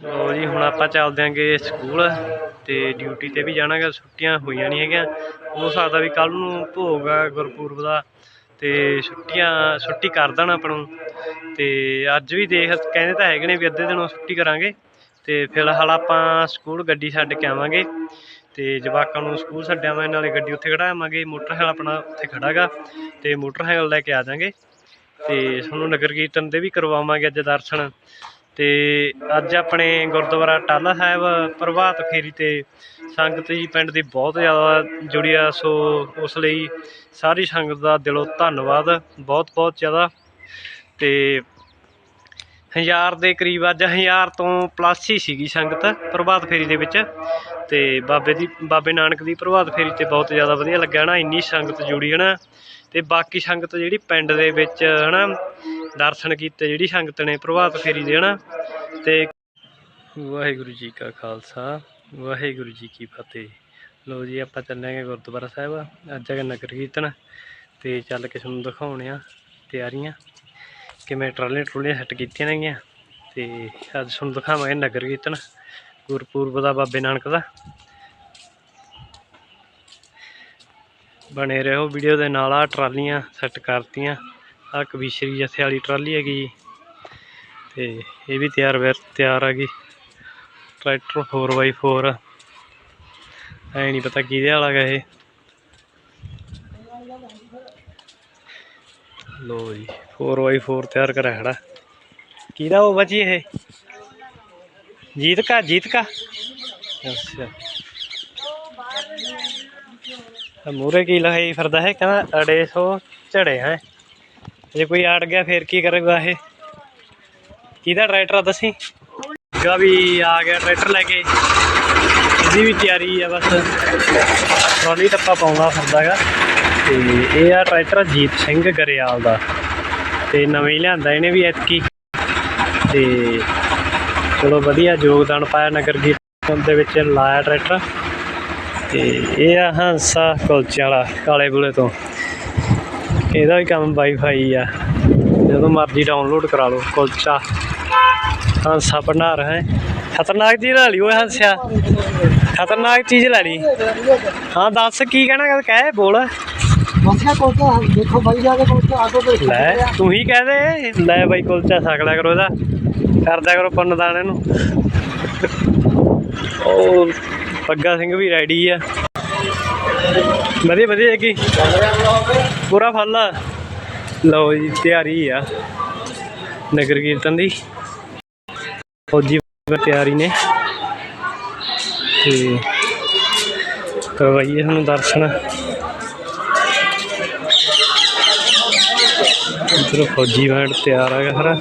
ਲੋ ਜੀ, ਹੁਣ ਆਪਾਂ ਚੱਲਦੇ ਆਂਗੇ ਸਕੂਲ ਤੇ ਡਿਊਟੀ ਤੇ ਵੀ ਜਾਣਾਗਾ, ਛੁੱਟੀਆਂ ਹੋਈਆਂ ਨਹੀਂ ਹੈਗੀਆਂ। ਹੋ ਸਕਦਾ ਵੀ ਕੱਲ ਨੂੰ ਭੋਗ ਆ ਗੁਰਪੁਰਬ ਦਾ ਤੇ ਛੁੱਟੀਆਂ, ਛੁੱਟੀ ਕਰ ਦੇਣ ਆਪਾਂ ਨੂੰ। ਤੇ ਅੱਜ ਵੀ ਦੇਖ, ਕਹਿੰਦੇ ਤਾਂ ਹੈਗੇ ਨੇ ਵੀ ਅੱਧੇ ਦਿਨੋਂ ਛੁੱਟੀ ਕਰਾਂਗੇ। ਤੇ ਫਿਲਹਾਲ ਆਪਾਂ ਸਕੂਲ ਗੱਡੀ ਛੱਡ ਕੇ ਆਵਾਂਗੇ ਤੇ ਜਵਾਕਾਂ ਨੂੰ ਸਕੂਲ ਛੱਡਿਆਵਾਂ ਨਾਲੇ ਗੱਡੀ ਉੱਥੇ ਖੜਾਵਾਂਗੇ ਮੋਟਰਸਾਈਕਲ ਆਪਣਾ ਉੱਥੇ ਖੜਾਗਾ ਤੇ ਮੋਟਰਸਾਈਕਲ ਲੈ ਕੇ ਆ ਜਾਾਂਗੇ। ਤੇ ਤੁਹਾਨੂੰ ਨਗਰ ਕੀਰਤਨ ਦੇ ਵੀ ਕਰਵਾਵਾਂਗੇ ਅੱਜ ਦਰਸ਼ਨ। ਤੇ ਅੱਜ ਆਪਣੇ ਗੁਰਦੁਆਰਾ ਟਾਲਾ ਸਾਹਿਬ, ਪ੍ਰਭਾਤ ਫੇਰੀ ਤੇ ਸੰਗਤ ਜੀ ਪਿੰਡ ਦੀ ਬਹੁਤ ਜ਼ਿਆਦਾ ਜੁੜੀ ਆ, ਸੋ ਉਸ ਲਈ ਸਾਰੀ ਸੰਗਤ ਦਾ ਦਿਲੋਂ ਧੰਨਵਾਦ, ਬਹੁਤ ਬਹੁਤ ਜ਼ਿਆਦਾ। ਤੇ ਹਜ਼ਾਰ ਦੇ ਕਰੀਬ, ਅੱਜ ਹਜ਼ਾਰ ਤੋਂ ਪਲੱਸ ਹੀ ਸੀਗੀ ਸੰਗਤ ਪ੍ਰਭਾਤ ਫੇਰੀ ਦੇ ਵਿੱਚ। ਤੇ ਬਾਬੇ ਦੀ, ਬਾਬੇ ਨਾਨਕ ਦੀ ਪ੍ਰਭਾਤ ਫੇਰੀ ਤੇ ਬਹੁਤ ਜ਼ਿਆਦਾ ਵਧੀਆ ਲੱਗਿਆ ਨਾ ਇੰਨੀ ਸੰਗਤ ਜੁੜੀ ਹੈ ਨਾ ਤੇ ਬਾਕੀ ਸੰਗਤ ਜਿਹੜੀ ਪਿੰਡ ਦੇ ਵਿੱਚ ਹਨਾ ਦਰਸ਼ਨ ਕੀਤੇ, ਜਿਹੜੀ ਸੰਗਤ ਨੇ ਪ੍ਰਭਾਤ ਫੇਰੀ ਦੇ ਹਨਾ ਤੇ ਵਾਹਿਗੁਰੂ ਜੀ ਕਾ ਖਾਲਸਾ, ਵਾਹਿਗੁਰੂ ਜੀ ਕੀ ਫਤਿਹ। ਲੋ ਜੀ, ਆਪਾਂ ਚੱਲਾਂਗੇ ਗੁਰਦੁਆਰਾ ਸਾਹਿਬ, ਅੱਜ ਹੈਗਾ ਨਗਰ ਕੀਰਤਨ ਤੇ ਚੱਲ ਕੇ ਤੁਹਾਨੂੰ ਦਿਖਾਉਣੇ ਆ ਤਿਆਰੀਆਂ, ਕਿਵੇਂ ਟਰਾਲੀਆਂ ਟਰੂਲੀਆਂ ਸੈੱਟ ਕੀਤੀਆਂ ਨੇਗੀਆਂ ਤੇ ਅੱਜ ਤੁਹਾਨੂੰ ਦਿਖਾਵਾਂਗੇ ਨਗਰ ਕੀਰਤਨ, ਗੁਰਪੁਰਬ ਦਾ ਬਾਬੇ ਨਾਨਕ ਦਾ। ਬਣੇ ਰਹੋ ਵੀਡੀਓ ਦੇ ਨਾਲ ਆ ਟਰਾਲੀਆਂ ਸੈੱਟ ਕਰਤੀਆਂ। ਆ ਕਬੀਸ਼ਰੀ ਜੱਥੇ ਵਾਲੀ ਟਰਾਲੀ ਹੈਗੀ ਜੀ। ਤੇ ਇਹ ਵੀ ਤਿਆਰ ਵੈਰ ਤਿਆਰ ਆ ਗਈ ਟਰੈਕਟਰ 4x4 ਐ ਨਹੀਂ ਪਤਾ ਕਿਹਦੇ ਵਾਲਾ ਗਾ ਇਹ। ਲੋ ਜੀ 4x4 ਤਿਆਰ ਕਰਿਆ ਖੜਾ। ਕਿਹਦਾ ਉਹ ਬਚੀ ਇਹ? ਜੀਤ ਕਾ ਜੀਤ ਕਾ ਅੱਛਾ ਮੂਰੇ ਕੀ ਲਹਾਈ ਫਿਰਦਾ ਹੈ ਕਹਿੰਦਾ ਅੜੇ ਸੋ ਝੜੇ ਹੈ। ਜੇ ਕੋਈ ਆੜ ਗਿਆ, ਫੇਰ ਕੀ ਕਰੇਗਾ ਇਹ? ਕਿਹਦਾ ਟਰੈਕਟਰ ਆ ਦੱਸੀ? ਗਾ ਵੀ ਆ ਗਿਆ ਟਰੈਕਟਰ ਲੈ ਕੇ। ਇਹਦੀ ਵੀ ਤਿਆਰੀ ਆ ਬਸ। ਟਰਾਲੀ ਟੱਪਾ ਪਾਉਂਦਾ ਫਿਰਦਾਗਾ ਤੇ ਇਹ ਆ ਟਰੈਕਟਰ ਜੀਤ ਸਿੰਘ ਗਰੇਵਾਲ ਦਾ। ਤੇ ਨਵੇਂ ਹੀ ਲਿਆਂਦਾ ਇਹਨੇ ਵੀ ਐਤਕੀ। ਤੇ ਚਲੋ ਵਧੀਆ ਯੋਗਦਾਨ ਪਾਇਆ ਨਗਰ ਕੀਰਤਨ ਦੇ ਵਿੱਚ, ਲਾਇਆ ਟਰੈਕਟਰ ਤੇ ਇਹ ਆ ਹੰਸਾ ਕੁਲਚੇ ਵਾਲਾ, ਕਾਲੇ ਬੁਲੇ ਤੋਂ। ਇਹਦਾ ਵੀ ਕੰਮ ਵਾਈਫਾਈ ਆ। ਜਦੋਂ ਮਰਜ਼ੀ ਡਾਊਨਲੋਡ ਕਰਾ ਲਓ ਕੁਲਚਾ। ਹੰਸਾ ਭੰਡਾਰ ਹੈ। ਖਤਰਨਾਕ ਚੀਜ਼ ਲੈ ਲਈ ਓਏ ਹੰਸਿਆ ਖਤਰਨਾਕ ਚੀਜ਼ ਲੈ ਲਈ। ਹਾਂ ਦੱਸ ਕੀ ਕਹਿਣਾ ਕਹਿ ਬੋਲ। ਮਸਲਾ ਕੋਲਤਾ ਦੇਖੋ ਭਾਈ ਜਾ ਕੇ ਕੋਲਤਾ ਆਟੋ ਤੇ ਲੈ ਤੂੰ ਹੀ ਕਹਿ ਦੇ। ਲੈ ਬਾਈ ਕੁਲਚਾ ਛਕ ਲਿਆ ਕਰੋ ਇਹਦਾ। ਕਰਦਿਆ ਕਰੋ ਪੁੰਨਦਾਨ ਇਹਨੂੰ ਉਹ ਪੱਗਾ ਸਿੰਘ ਵੀ ਰੈਡੀ ਆ। ਵਧੀਆ ਵਧੀਆ ਕੀ? ਪੂਰਾ ਫਲ ਆ। ਲਓ ਜੀ ਤਿਆਰੀ ਆ ਨਗਰ ਕੀਰਤਨ ਦੀ। ਫੌਜੀ ਤਿਆਰੀ ਨੇ। ਤੇ ਕਰਵਾਈਏ ਤੁਹਾਨੂੰ ਦਰਸ਼ਨ। ਇੱਧਰ ਫੌਜੀ ਬੈਂਡ ਤਿਆਰ ਹੈਗਾ ਸਾਰਾ।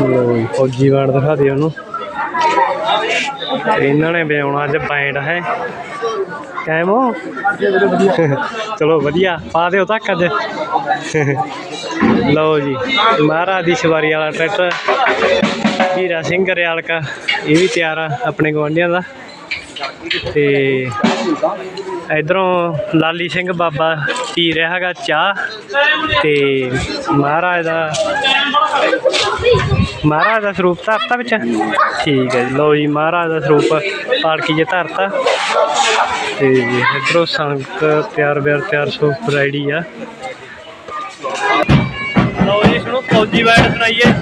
ਲਓ ਜੀ, ਫੌਜੀ ਬੈਂਡ ਦਿਖਾ ਦਿਓ ਉਹਨੂੰ। ਇਹਨਾਂ ਨੇ ਵਜਾਉਣਾ ਅੱਜ ਬੈਂਡ ਹੈ? ਕਾਇਮ ਹੋ? ਚਲੋ ਵਧੀਆ, ਪਾ ਦਿਓ ਤੱਕ ਅੱਜ। ਲਓ ਜੀ, ਮਹਾਰਾਜ ਦੀ ਸਵਾਰੀ ਵਾਲਾ ਟਰੈਕਟਰ। ਹੀਰਾ ਸਿੰਘ ਰਿਆਲਕਾ ਇਹ ਵੀ ਤਿਆਰ ਆ ਆਪਣੇ ਗਵਾਂਢੀਆਂ ਦਾ। ਤੇ ਇਧਰੋਂ ਲਾਲੀ ਸਿੰਘ ਬਾਬਾ ਪੀ ਰਿਹਾ ਹੈਗਾ ਚਾਹ। ਤੇ ਮਹਾਰਾਜ ਦਾ ਮਹਾਰਾਜ ਦਾ ਸਰੂਪ ਧਰਤਾ ਵਿੱਚ? ਠੀਕ ਹੈ ਜੀ, ਲਓ ਜੀ, ਮਹਾਰਾਜ ਦਾ ਸਰੂਪ ਪਾਲਕੀ 'ਚ ਧਰਤਾ। ਤੇ ਇਧਰੋਂ ਸੰਗਤ ਤਿਆਰ ਬਿਆਰ ਤਿਆਰ ਸੂਪ ਰੈਡੀ ਆ। ਲਓ ਜੀ ਸੁਣੋ ਫੌਜੀ ਬਾਈਟ ਸੁਣਾਈਏ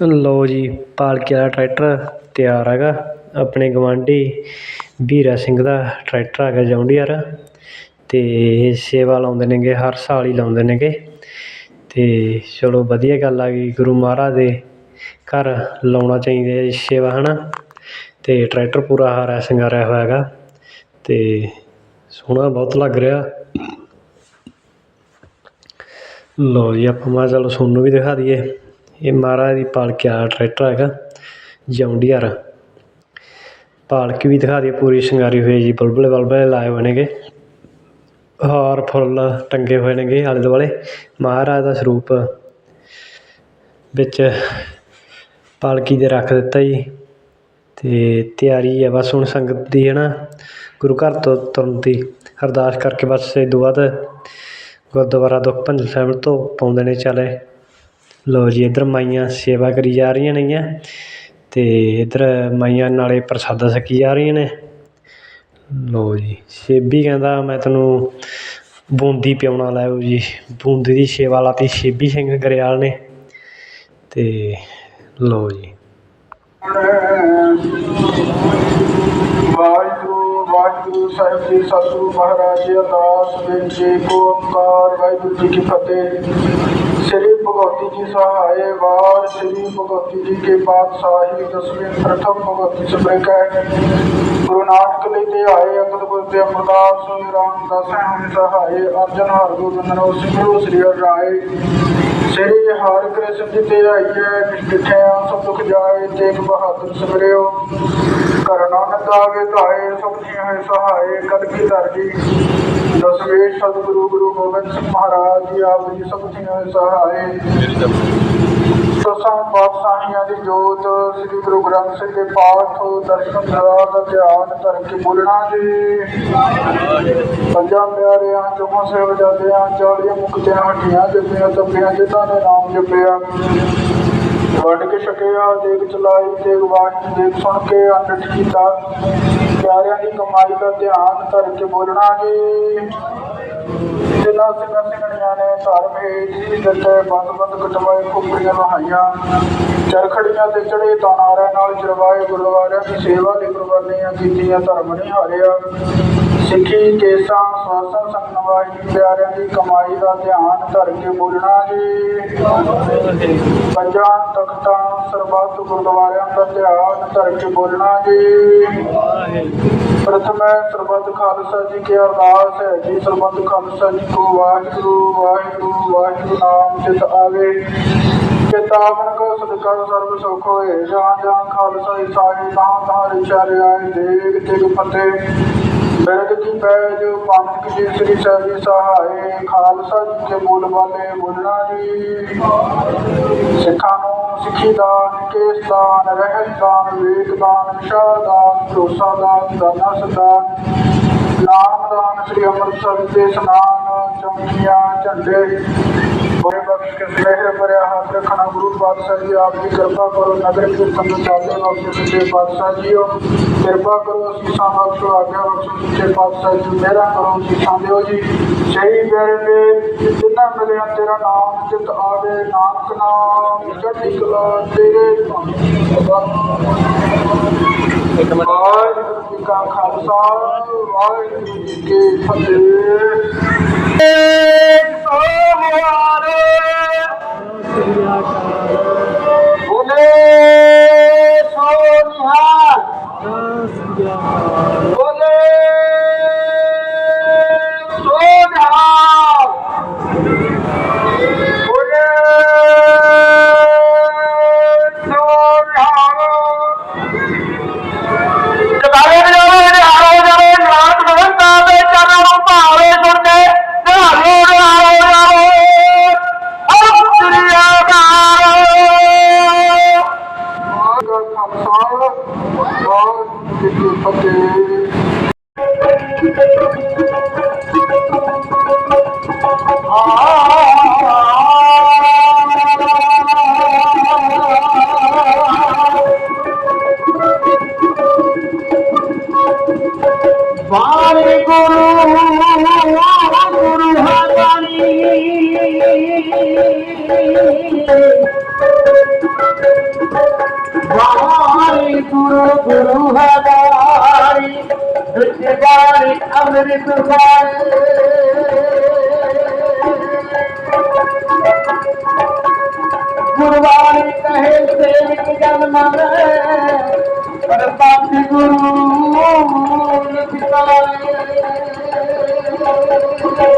ਲਓ ਜੀ, ਪਾਲਕੀ ਵਾਲਾ ਟਰੈਕਟਰ ਤਿਆਰ ਹੈਗਾ। ਆਪਣੇ ਗਵਾਂਢੀ ਵੀਰਾ ਸਿੰਘ ਦਾ ਟਰੈਕਟਰ ਹੈਗਾ ਜੌਂਡੀਆਰ ਅਤੇ ਸੇਵਾ ਲਾਉਂਦੇ ਨੇਗੇ, ਹਰ ਸਾਲ ਹੀ ਲਾਉਂਦੇ ਨੇਗੇ। ਅਤੇ ਚਲੋ ਵਧੀਆ ਗੱਲ ਆ ਗਈ ਗੁਰੂ ਮਹਾਰਾਜ ਦੇ ਘਰ ਲਾਉਣਾ ਚਾਹੀਦਾ ਹੈ ਸੇਵਾ ਹੈ ਨਾ ਅਤੇ ਟਰੈਕਟਰ ਪੂਰਾ ਹਾਰਿਆ ਸ਼ਿੰਗਾਰਿਆ ਹੋਇਆ ਹੈਗਾ ਅਤੇ ਸੋਹਣਾ ਬਹੁਤ ਲੱਗ ਰਿਹਾ। ਲਓ ਜੀ, ਆਪਾਂ ਮੈਂ ਚਲੋ ਤੁਹਾਨੂੰ ਵੀ ਦਿਖਾ ਦਈਏ। ਇਹ ਮਹਾਰਾਜ ਦੀ ਪਾਲਕੀ ਵਾਲਾ ਟਰੈਕਟਰ ਹੈਗਾ ਜੌਂਡੀਆਰ ਪਾਲਕੀ ਵੀ ਦਿਖਾ ਦਈਏ ਪੂਰੀ, ਸ਼ਿੰਗਾਰੀ ਹੋਈ ਜੀ, ਬੁਲਬੁਲੇ ਬਲਬਲੇ ਲਾਏ ਹੋਏ ਨੇਗੇ। ਹਾਰ ਫੁੱਲ ਟੰਗੇ ਹੋਏ ਨੇਗੇ ਆਲੇ ਦੁਆਲੇ, ਮਹਾਰਾਜ ਦਾ ਸਰੂਪ ਵਿੱਚ ਪਾਲਕੀ ਦੇ ਰੱਖ ਦਿੱਤਾ ਜੀ। ਅਤੇ ਤਿਆਰੀ ਹੈ ਬਸ ਹੁਣ ਸੰਗਤ ਦੀ ਹੈ ਨਾ ਗੁਰੂ ਘਰ ਤੋਂ ਤੁਰਨ ਦੀ, ਅਰਦਾਸ ਕਰਕੇ ਬਸ ਇਹ ਤੋਂ ਬਾਅਦ ਗੁਰਦੁਆਰਾ ਦੁੱਖ ਭੰਜਨ ਸਾਹਿਬ ਤੋਂ ਪਾਉਂਦੇ ਨੇ ਚਾਲੇ ਲਓ ਜੀ, ਇੱਧਰ ਮਾਈਆਂ ਸੇਵਾ ਕਰੀ ਜਾ ਰਹੀਆਂ ਨੇਗੀਆਂ ਅਤੇ ਇੱਧਰ ਮਾਈਆਂ ਨਾਲੇ ਪ੍ਰਸ਼ਾਦਾ ਛਕੀ ਜਾ ਰਹੀਆਂ ਨੇ। ਲਓ ਜੀ, ਸੇਬੀ ਕਹਿੰਦਾ ਮੈਂ ਤੈਨੂੰ ਬੂੰਦੀ ਪਿਆਉਣਾ ਲਾਇਓ ਜੀ। ਬੂੰਦੀ ਦੀ ਸੇਵਾ ਲਾਤੀ ਸੇਬੀ ਸਿੰਘ ਗਰੇਵਾਲ ਨੇ ਅਤੇ ਲਓ ਜੀ। ਵਾਹਿਗੁਰੂ ਵਾਹਿਗੁਰੂ ਸਾਹਿਬ ਜੀ, ਸਤਿਗੁਰੂ ਮਹਾਰਾਜ ਜੀ, ਅਰਦਾਸ ਵਿੱਚ ਏਕ ਓੰਕਾਰ ਵਾਹਿਗੁਰੂ ਜੀ ਕੀ ਫਤਿਹ। ਸ੍ਰੀ ਭਗਵਤੀ ਜੀ ਸਹਾਏ ਵਾਰ, ਸ੍ਰੀ ਭਗਵਤੀ ਜੀ ਕੇ ਪਾਤਸ਼ਾਹੀ, ਦਸਵੇਂ, ਪ੍ਰਥਮ ਭਗਵਤੀ ਸਬਰੇ ਕੈ ਗੁਰੂ ਨਾਨਕ ਲਈ ਤੇ ਆਏ ਅੰਗਦ ਗੁਰ ਤੇ ਅਮਰਦਾਸ ਰਾਮਦਾਸ ਹਮ ਸਹਾਏ ਅਰਜਨ ਹਰ ਗੋਬਿੰਦ ਨੋ ਸਿਮਰੋ ਸ੍ਰੀ ਹਰਿ ਰਾਏ। ਸ੍ਰੀ ਹਰਿ ਕ੍ਰਿਸ਼ਨ ਜੀ ਤੇ ਆਈਏ ਨਿਠਿਆ ਸਭ ਦੁਖ ਜਾਏ ਤੇਗ ਬਹਾਦਰ ਸਿਮਰਿਓ ਕਰਨਾ ਨਦਾਵੇ ਧਾਏ ਸਭ ਜੀ ਹੈ ਸਹਾਏ ਕਲ ਕੀ ਦਰਜੀ ਦਸਵੇਂ ਸਤਿਗੁਰੂ ਗੁਰੂ ਗੋਬਿੰਦ ਸਿੰਘ ਮਹਾਰਾਜ ਜੀ ਆਪ ਜੀ ਜੀ ਹੈ ਸਹਾਏ। ਦਸਾਂ ਪਾਤਸ਼ਾਹੀਆਂ ਦੀ ਜੋਤ ਸ੍ਰੀ ਗੁਰੂ ਗ੍ਰੰਥ ਸਾਹਿਬ ਦੇ ਪਾਠ ਦਰਸ਼ਨ ਦਾ ਧਿਆਨ ਧਰ ਕੇ ਬੋਲਣਾ ਜੀ। ਪੰਜਾਂ ਪਿਆਰਿਆਂ ਜਮਾ ਸੇਵ ਜਾਂਦਿਆਂ ਚਾਲੀਆਂ ਮੁਕਤਿਆਂ ਹੱਟੀਆਂ ਜਪੀਆਂ ਤਪੀਆਂ ਜਿਤਾਂ ਨੇ ਨਾਮ ਜਪਿਆ। ਵੰਡ ਕੇ ਛਕਿਆ ਦੇਖ ਚਲਾਈ ਦੇਖ ਬਾਣੀ ਦੇਖ ਸੁਣ ਕੇ ਅੰਨ ਕੀਤਾ। ਪਿਆਰਿਆਂ ਦੀ ਕਮਾਈ ਦਾ ਧਿਆਨ ਧਰ ਕੇ ਬੋਲਣਾ ਜੀ। ਜਿਨ੍ਹਾਂ ਸਿੰਘਾਂ ਸਿੰਘਣੀਆਂ ਨੇ ਧਰਮ ਹੇਠ ਹੀ ਦਿੱਤੇ ਬੰਦ ਬੰਦ ਕਟਵਾਏ ਖੁੱਪੜੀਆਂ ਵਹਾਈਆਂ ਚਰਖੜੀਆਂ ਤੇ ਚੜੇ ਤਾਨਾਰਿਆਂ ਨਾਲ ਚਰਵਾਏ ਗੁਰਦੁਆਰਿਆਂ ਦੀ ਸੇਵਾ ਦੀ ਕੁਰਬਾਨੀਆਂ ਕੀਤੀਆਂ, ਧਰਮ ਨਹੀਂ ਹਾਰਿਆ। ਸਿੱਖੀ ਕੇਸਾਂ, ਸਵਾਸਾਂ ਸੰਗਨਵਾਈ ਪਿਆਰਿਆਂ ਦੀ ਕਮਾਈ ਦਾ ਧਿਆਨ ਧਰ ਕੇ ਬੋਲਣਾ ਜੀ। ਪੰਜਾਂ ਤਖਤਾਂ ਸਰਬੱਤ ਗੁਰਦੁਆਰਿਆਂ ਦਾ ਧਿਆਨ ਧਰ ਕੇ ਬੋਲਣਾ ਜੀ। ਪ੍ਰਥਮ ਹੈ ਸਰਬੱਤ ਖਾਲਸਾ ਜੀ ਕੀ ਅਰਦਾਸ ਹੈ ਜੀ। ਸਰਬੱਤ ਖਾਲਸਾ ਜੀ ਕੋ ਵਾਹਿਗੁਰੂ ਵਾਹਿਗੁਰੂ ਵਾਹਿਗੁਰੂ ਨਾਮ ਚਿਤ ਆਵੇ। ਚੇਤਾਵਨ ਕੋ ਸਦਕਾ ਸਰਬ ਸੁਖ ਹੋਏ। ਜਾਂ ਜਾਂ ਖਾਲਸਾ ਇਸਾਈ ਤਾਂ ਤਾਂ ਵਿਚਾਰੇ ਦੇਗ ਤਿਗ ਫਤਿਹ। ਬਿਰਦ ਕੀ ਪੈਜ ਪੰਥ ਕੀ ਸ੍ਰੀ ਸਹਿਬੀ ਸਹਾਏ, ਖਾਲਸਾ ਜੀ ਕੇ ਬੋਲ ਵਾਲੇ ਬੋਲਣਾ ਜੀ। ਸਿੱਖਾਂ ਨੂੰ ਸਿੱਖੀ ਦਾਨ, ਕੇਸ ਦਾਨ, ਰਹਿਤ ਦਾਨ, ਵੇਦ ਦਾਨ ਵਿਸ਼ਾ ਦਾਨ, ਭਰੋਸਾ ਦਾਨ ਦਾਨਸ ਦਾਨ ਦਾਨ ਸ੍ਰੀ ਅੰਮ੍ਰਿਤਸਰ ਦੇ ਇਸ਼ਨਾਨ ਚੌਂਕੀਆਂ, ਝੰਡੇ ਬੜੇ ਬਖਸ਼ ਕੇ ਮਿਹਰ ਭਰਿਆ ਹੱਥ ਰੱਖਣਾ ਗੁਰੂ ਪਾਤਸ਼ਾਹ ਜੀ, ਆਪ ਜੀ ਕਿਰਪਾ ਕਰੋ ਨਗਰ ਕੀਰਤਨ ਨੂੰ ਚਾਲੇ ਬਖਸ਼ੋ ਸੱਚੇ ਪਾਤਸ਼ਾਹ ਜੀਓ। ਕਿਰਪਾ ਕਰੋ ਅਸੀਸਾਂ ਬਖਸ਼ੋ ਆਗਿਆ ਬਖਸ਼ੋ ਸੱਚੇ ਪਾਤਸ਼ਾਹ ਜੀ, ਮੇਰਾ ਕਰੋ ਅਸੀਸਾਂ ਦਿਓ ਜੀ। ਸਹੀ ਪਿਆਰੇ ਦੇ ਜਿੰਨਾ ਮਿਲਿਆ ਤੇਰਾ ਨਾਮ ਚਿਤ ਆਵੇ ਨਾਨਕ ਨਾਮ ਚੜ੍ਹਦੀ ਕਲਾ ਤੇਰੇ ਵਾਹਿਗੁਰੂ ਜੀ ਕਾ ਖਾਲਸਾ ਵਾਹਿਗੁਰੂ ਜੀ ਕੀ ਫਤਿਹ ਬੋਲੇ ਸੋਨਿਹਾਲ ਬੋਲੇ Thank.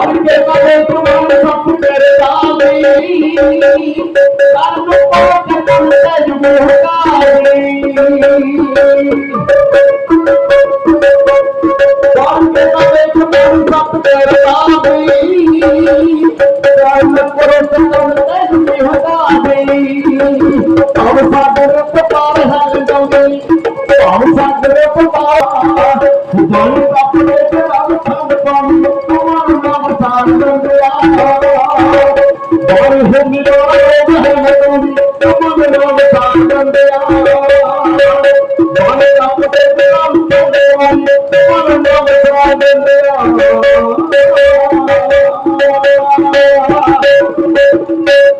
আজকে মানে তোমার সব তেরে দামি তার উপর করতে যুগ গালি Thank you.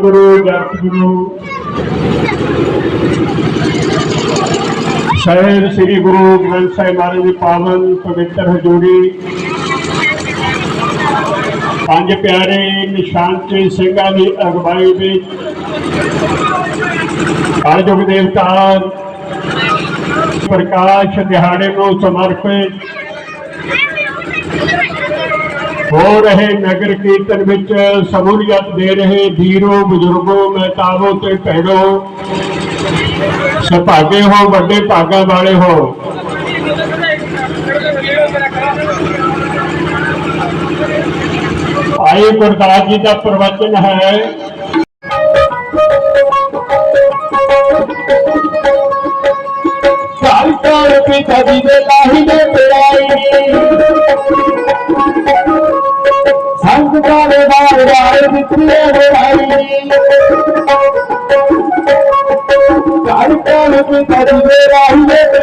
ਗੁਰੂ ਜਗਤ ਗੁਰੂ। ਸ਼ਹਿਰ ਸ੍ਰੀ ਗੁਰੂ ਗ੍ਰੰਥ ਸਾਹਿਬ ਮਹਾਰਾਜ ਦੀ ਪਾਵਨ ਪਵਿੱਤਰ ਹਜ਼ੂਰੀ। ਪੰਜ ਪਿਆਰੇ ਨਿਸ਼ਾਨ ਸਿੰਘਾਂ ਦੀ ਅਗਵਾਈ ਵਿੱਚ ਅਰਜੁਗ ਦੇਵਤਾ ਪ੍ਰਕਾਸ਼ ਦਿਹਾੜੇ ਨੂੰ ਸਮਰਪਿਤ ਹੋ ਰਹੇ ਨਗਰ ਕੀਰਤਨ ਵਿੱਚ ਸਮੂਲੀਅਤ ਦੇ ਰਹੇ ਵੀਰੋ, ਬਜ਼ੁਰਗੋ ਮਹਿਤਾਬੋ ਤੇ ਭੈਣੋ, ਸੁਭਾਗੇ ਹੋ, ਵੱਡੇ ਭਾਗਾਂ ਵਾਲੇ ਹੋ। ਆਏ ਗੁਰਦਾਸ ਜੀ ਦਾ ਪ੍ਰਵਚਨ ਹੈ ਕਾਲ ਕਾਲ ਪਿਤਾ ਜੀ ਦੇ ਲਾਹੀ ਦੇ ਵਾਰ ਵਾਰ ਵਿਖਰੇ ਹੋਈ ਕਾਲ ਕਾਲ ਪਿਤਾ ਜੀ ਦੇ ਲਾਹੀ ਦੇ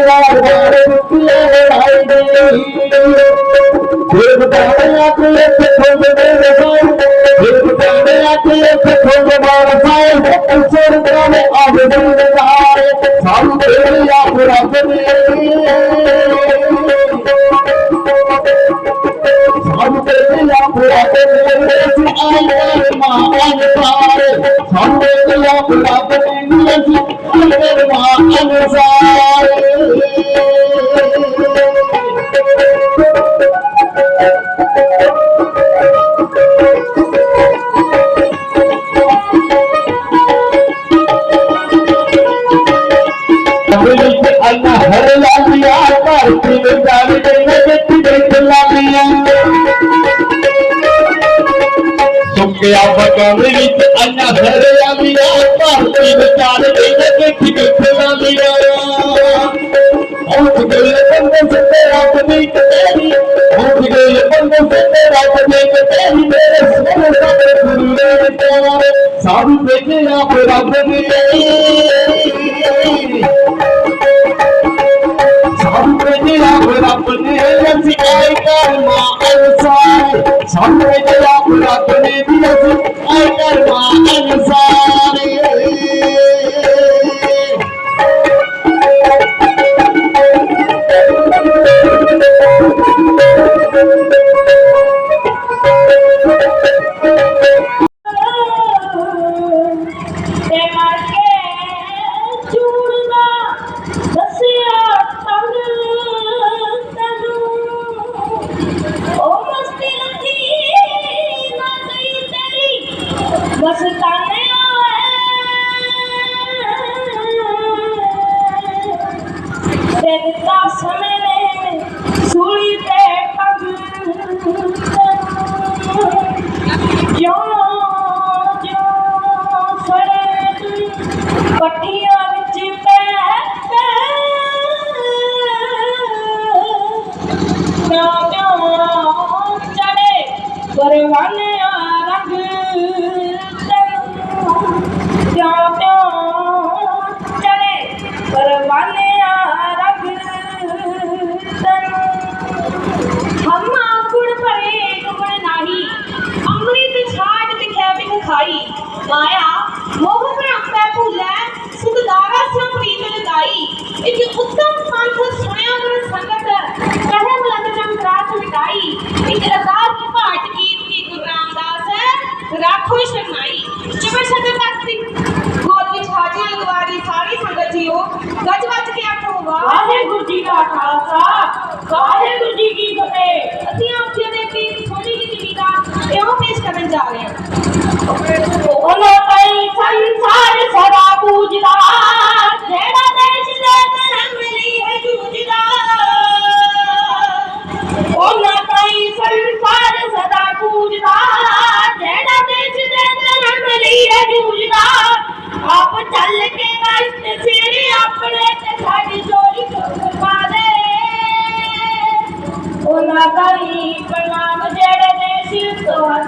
ਵਾਰ ਵਾਰ ਵਿਖਰੇ ਹੋਈ ਦੇਵ ਦਾਣਿਆ ਕੇ ਇੱਥੇ ਦੇ ਰਸਾਇ ਦੇਵ ਦਾਣਿਆ ਕੇ ਇੱਥੇ ਦੇ ਰਸਾਇ ਉਸਰ ਕਰਾਵੇ ਆਵੇ ਦੇ ਨਜ਼ਾਰੇ ਸਾਨੂੰ ਦੇ ਆਪ ਰੱਬ ਦੇ ਆਪ ਰੱਬ ਨੇ ਸੁੱਕਿਆ ਬਗਲ ਵਿੱਚ ਅੱਲਾ ਹਰ ਲਾਲੀਆ ਧਰਤੀ ਦੇ ਦੇ ਵਿੱਚ ਦੇਖ ਲਾਲੀਆ ਉੱਠ ਗਏ ਬੰਦੇ ਸਿੱਧੇ ਰੱਬ ਦੀ ਤੇਰੀ ਉੱਠ ਗਏ ਬੰਦੇ ਸਿੱਧੇ ਰੱਬ ਦੀ ਤੇਰੀ ਮੇਰੇ ਸੋਹਣੇ ਸਾਡੇ ਗੁਰੂ ਦੇ ਪਿਆਰੇ ਸਭ ਭੇਜੇ ਰੱਬ ਦੀ ਸਾਹਮਣੇ ਤੇ ਦਿੱਤਾ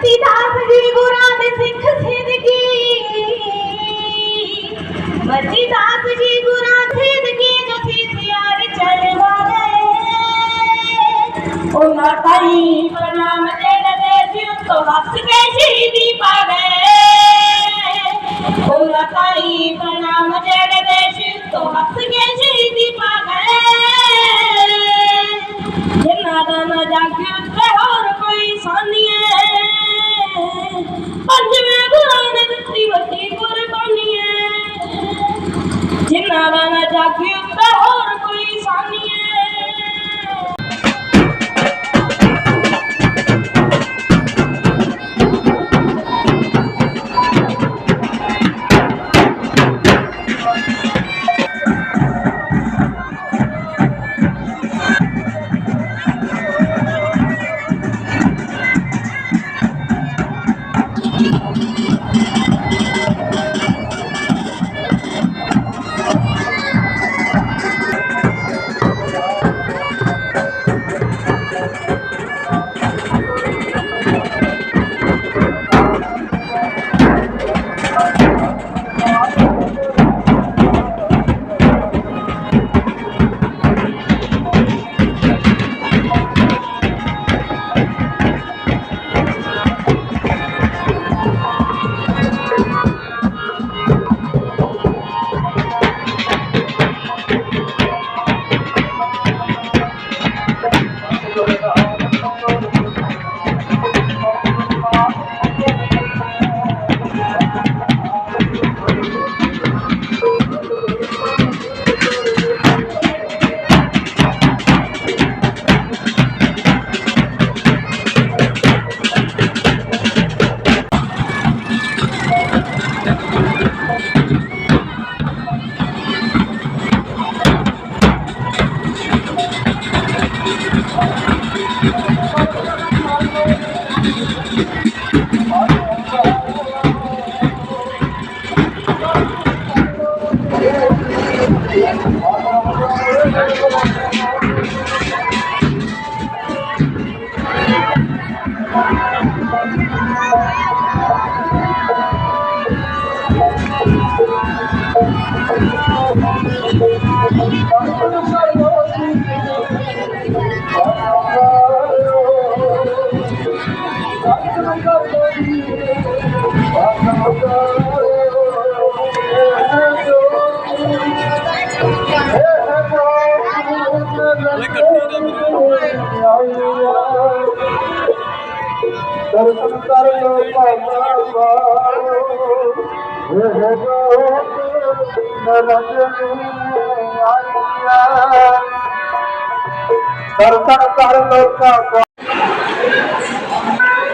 ਧਰਤੀ ਦਾਸ ਜੀ ਗੁਰਾਂ ਦੇ ਸਿੱਖ ਸਿੱਧਕੀ ਬੱਜੀ ਦਾਸ ਜੀ ਗੁਰਾਂ ਸਿੱਧਕੀ ਜੋ ਸਿੱਧਿਆਰ ਚਲਵਾ ਗਏ ਉਹ ਮਾਤਾਈ ਪ੍ਰਣਾਮ ਦੇ ਦੇ ਜੀ ਉਤੋਂ ਹੱਥ ਕੇ ਸ਼ਹੀਦੀ ਪਾ ਗਏ ਉਹ ਮਾਤਾਈ ਪ੍ਰਣਾਮ ਦੇ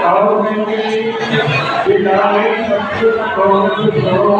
I'm going to be a